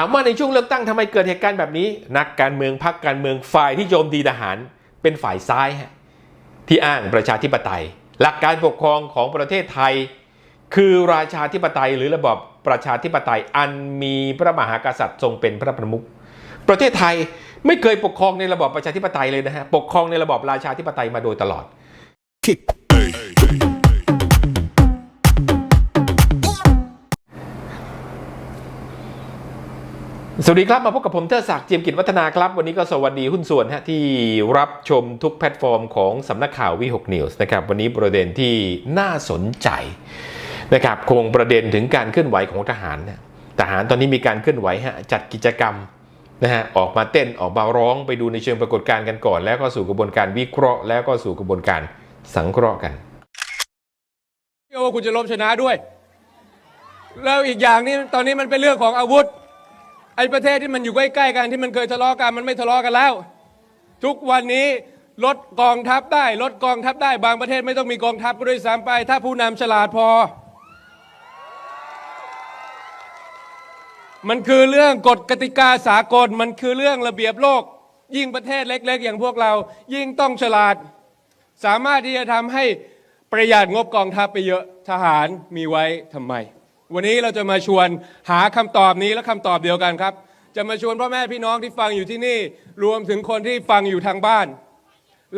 ามว่าในช่วงเลือกตั้งทำไมเกิดเหตุการณ์แบบนี้ นักการเมืองพรรคการเมืองฝ่ายที่โจมตีทหารเป็นฝ่ายซ้ายฮะที่อ้างประชาธิปไตย หลักการปกครองของประเทศไทย คือราชาธิปไตยหรือระบอบประชาธิปไตยอันมีพระมหากษัตริย์ทรงเป็นพระประมุขประเทศไทยไม่เคยปกครองในระบอบประชาธิปไตยเลยนะฮะปกครองในระบอบราชาธิปไตยมาโดยตลอด สวัสดีครับ มาพบกับผมเทอศักดิ์เจียมกิจวัฒนาครับ วันนี้ก็สวัสดีหุ้นส่วนฮะที่รับชมทุกแพลตฟอร์มของสำนักข่าววิหกนิวส์นะครับวันนี้ประเด็นที่น่าสนใจนะครับคงประเด็นถึงการเคลื่อนไหวของทหารนะทหารตอนนี้มีการเคลื่อนไหวฮะจัดกิจกรรมนะฮะออกมาเต้นออกมาร้องไปดูในเชิงปรากฏการณ์กันก่อน แล้วก็สู่กระบวนการวิเคราะห์ แล้วก็สู่กระบวนการสังเคราะห์กันเชื่อว่าคุณจะลบชนะด้วย แล้วอีกอย่างนี้ตอนนี้มันเป็นเรื่องของอาวุธ ไอ้ประเทศที่มันอยู่ใกล้ๆกันที่มันเคยทะเลาะกันมันไม่ทะเลาะกันแล้ว ทุกวันนี้ลดกองทัพได้ลดกองทัพได้บางประเทศไม่ต้องมีกองทัพก็ด้วยซ้ำไป ถ้าผู้นำฉลาดพอ มันคือเรื่องกฎกติกาสากล มันคือเรื่องระเบียบโลก ยิ่งประเทศเล็ก ๆ อย่างพวกเรา ยิ่งต้องฉลาด สามารถที่จะทำให้ประหยัดงบกองทัพไปเยอะทหารมีไว้ทำไม วันนี้เราจะมาชวนหาคำตอบนี้และคำตอบเดียวกันครับ จะมาชวนพ่อแม่พี่น้องที่ฟังอยู่ที่นี่ รวมถึงคนที่ฟังอยู่ทางบ้าน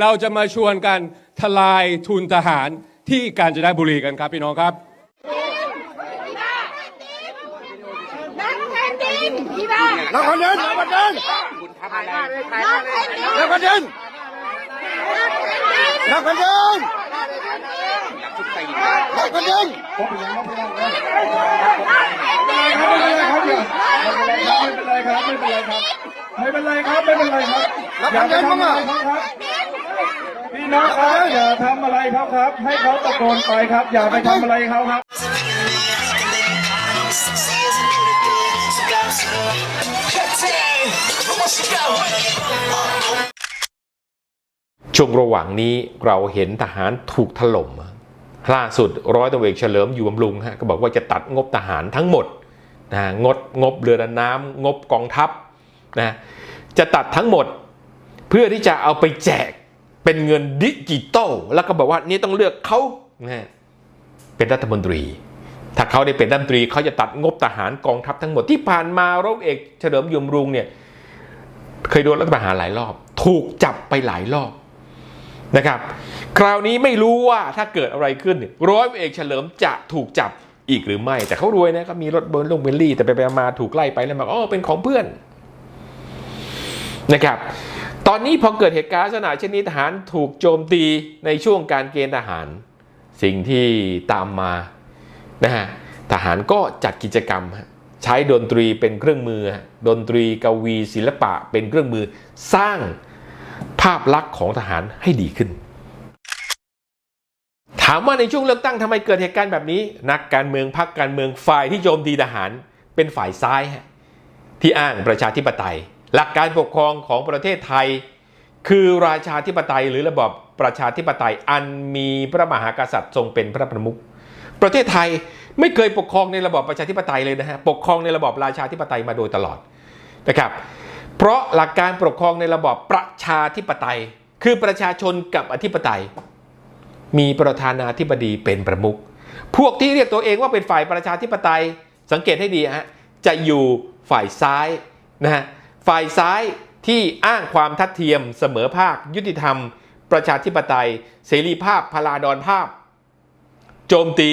เราจะมาชวนกันทลายทุนทหารที่กาญจนบุรีกันครับพี่น้องครับนักแผ่นดินพี่บ้านักคนเดินนักคนเดินนักแผ่นดิน นักคนเดินนักคนเดินนักคนเดินไม่เป็นไรครับไม่เป็นไรครับไม่เป็นไรครับนักคนเดินมั้งอะพี่น้องครับอย่าทำอะไรเขาครับ ให้เขาตะโกนไปครับ อย่าไปทำอะไรเขาครับ ช่วงระหว่างนี้เราเห็นทหารถูกถล่ม ล่าสุดร้อยตำรวจเอกเฉลิมอยู่บำรุงฮะก็บอกว่าจะตัดงบทหารทั้งหมดนะงดงบเรือดำน้ำงบกองทัพนะจะตัดทั้งหมดเพื่อที่จะเอาไปแจกเป็นเงินดิจิตอลแล้วก็บอกว่านี่ต้องเลือกเขานะเป็นรัฐมนตรี ถ้าเขาได้เป็นรัฐมนตรีเขาจะตัดงบทหารกองทัพทั้งหมดที่ผ่านมาร้อยตำรวจเอกเฉลิมอยู่บำรุงเนี่ยเคยโดนรัฐประหารหลายรอบ ถูกจับไปหลายรอบ นะครับ คราวนี้ไม่รู้ว่าถ้าเกิดอะไรขึ้นร้อยเอกเฉลิมจะถูกจับอีกหรือไม่ แต่เขารวยนะก็มีรถเบนซ์ลงเบลลี่ แต่ไปไปมาถูกไล่ไปแล้วบอกอ๋อเป็นของเพื่อนนะครับ ตอนนี้พอเกิดเหตุการณ์ลักษณะเช่นนี้ทหารถูกโจมตีในช่วงการเกณฑ์ทหาร สิ่งที่ตามมานะฮะทหารก็จัดกิจกรรม ใช้ดนตรีเป็นเครื่องมือ ดนตรีกวีศิลปะเป็นเครื่องมือสร้าง ภาพลักษณ์ของทหารให้ดีขึ้น ถามว่าในช่วงเลือกตั้งทำไมเกิดเหตุการณ์แบบนี้ นักการเมืองพรรคการเมืองฝ่ายที่โจมตีทหารเป็นฝ่ายซ้ายฮะที่อ้างประชาธิปไตย หลักการปกครองของประเทศไทย คือราชาธิปไตยหรือระบอบประชาธิปไตยอันมีพระมหากษัตริย์ทรงเป็นพระประมุขประเทศไทยไม่เคยปกครองในระบอบประชาธิปไตยเลยนะฮะปกครองในระบอบราชาธิปไตยมาโดยตลอดนะครับ เพราะหลักการปกครองในระบอบประชาธิปไตย คือประชาชนกับอธิปไตย มีประธานาธิบดีเป็นประมุขพวกที่เรียกตัวเองว่าเป็นฝ่ายประชาธิปไตยสังเกตให้ดีฮะจะอยู่ฝ่ายซ้ายนะฮะฝ่ายซ้ายที่อ้างความทัดเทียมเสมอภาค ยุติธรรม ประชาธิปไตย เสรีภาพพลาดอนภาพ โจมตี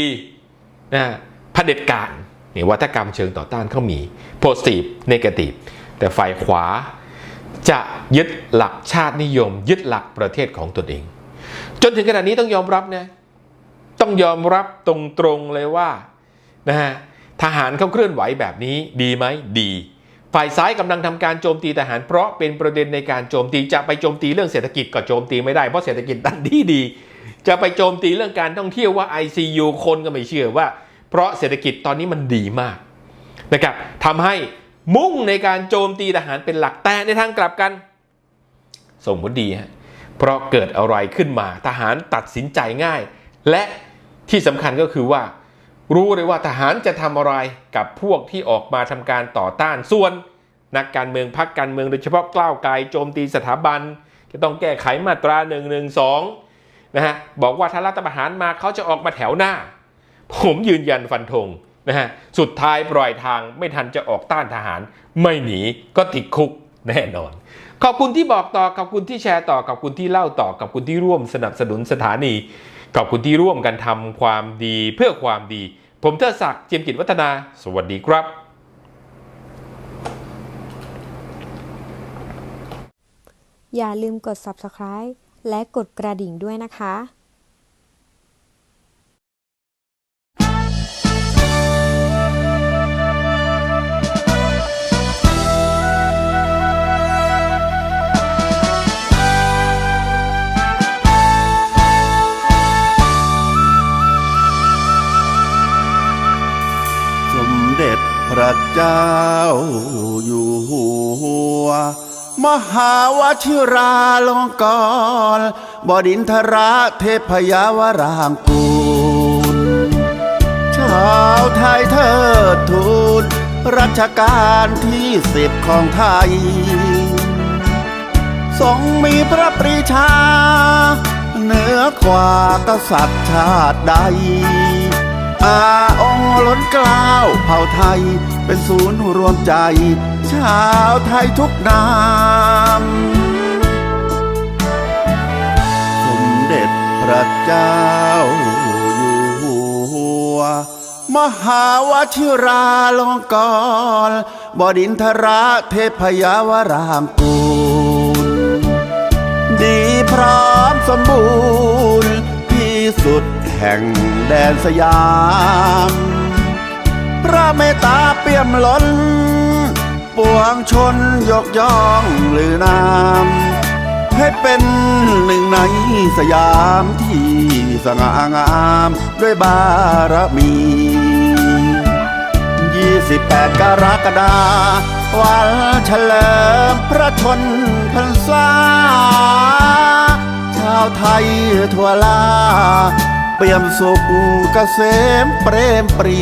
นะฮะเผด็จการนี่วัฒกรรมเชิงต่อต้านเขามี positive negative แต่ฝ่ายขวาจะยึดหลักชาตินิยม ยึดหลักประเทศของตนเอง จนถึงขนาดนี้ต้องยอมรับนะต้องยอมรับตรงๆเลยว่านะฮะทหารเขาเคลื่อนไหวแบบนี้ดีไหมดี ฝ่ายซ้ายกำลังทำการโจมตีทหาร เพราะเป็นประเด็นในการโจมตีจะไปโจมตีเรื่องเศรษฐกิจก็โจมตีไม่ได้เพราะเศรษฐกิจดันดีดี จะไปโจมตีเรื่องการท่องเที่ยวว่า ICU คนก็ไม่เชื่อว่า เพราะเศรษฐกิจตอนนี้มันดีมากนะครับทำให้ มุ่งในการโจมตีทหารเป็นหลักแต่ในทางกลับกันส่งผลดีฮะเพราะเกิดอะไรขึ้นมาทหารตัดสินใจง่าย และที่สำคัญก็คือว่า รู้เลยว่าทหารจะทำอะไรกับพวกที่ออกมาทำการต่อต้านส่วน นักการเมืองพักการเมืองโดยเฉพาะกล้าวไกลโจมตีสถาบัน จะต้องแก้ไขมาตรา1นึนะฮะบอกว่าถ้ารัฐประหารมาเขาจะออกมาแถวหน้า ผมยืนยันฟันธง นะฮะสุดท้ายปล่อยทางไม่ทันจะออกต้านทหาร ไม่หนีก็ติดคุกแน่นอน ขอบคุณที่บอกต่อขอบคุณที่แชร์ต่อขอบคุณที่เล่าต่อขอบคุณที่ร่วมสนับสนุนสถานีขอบคุณที่ร่วมกันทำความดีเพื่อความดี ผมเทิดศักดิ์เจียมกิจวัฒนา สวัสดีครับ อย่าลืมกด subscribe และกดกระดิ่งด้วยนะคะ ระเจ้าอยู่หัว มหาวชิราลงกรณ์บดินทราเทพยาวรางกูลชาวไทยเทิดทูนรัชกาลที่สิบของไทย ทรงมีพระปรีชา เหนือกว่ากษัตริย์ชาติใดอาองค์ล้นกล้าวเผ่าไทย เป็นศูนย์รวมใจ ชาวไทยทุกนามสมเด็จพระเจ้าอยู่หัว มหาวชิราลงกรณ์บดินทราเทพยาวรางกูล ดีพร้อมสมบูรณ์ที่สุดแห่งแดนสยาม พระเมตตาเปี่ยมล้น ปวงชนยกย่องลือนาม ให้เป็นหนึ่งในสยามที่สง่างาม ด้วยบารมี 28 กรกฎาวันเฉลิมพระชนพรรษา ชาวไทยทั่วลา เปี่ยมสุขเกษมเปรมปรี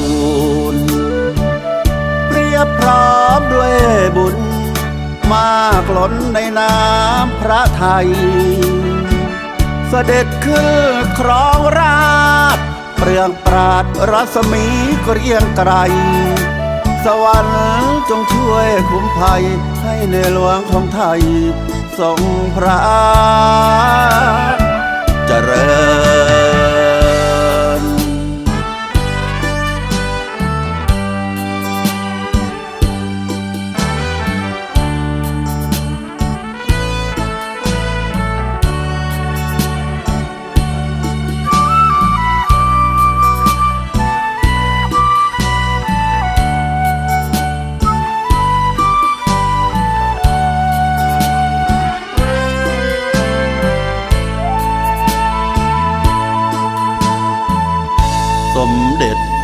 ล บพร้อมด้วยบุญ มากล้นในน้ำพระไทย เสด็จขึ้นครองราชเปลืองปราดรัศมีเกรียงไกร สวรรค์จงช่วยคุ้มภัย ให้ในหลวงของไทยทรงพระเจริญ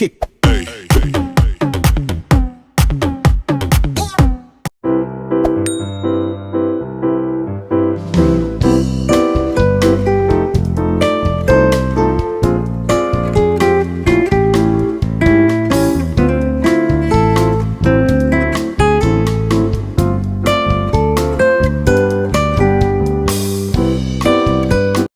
kick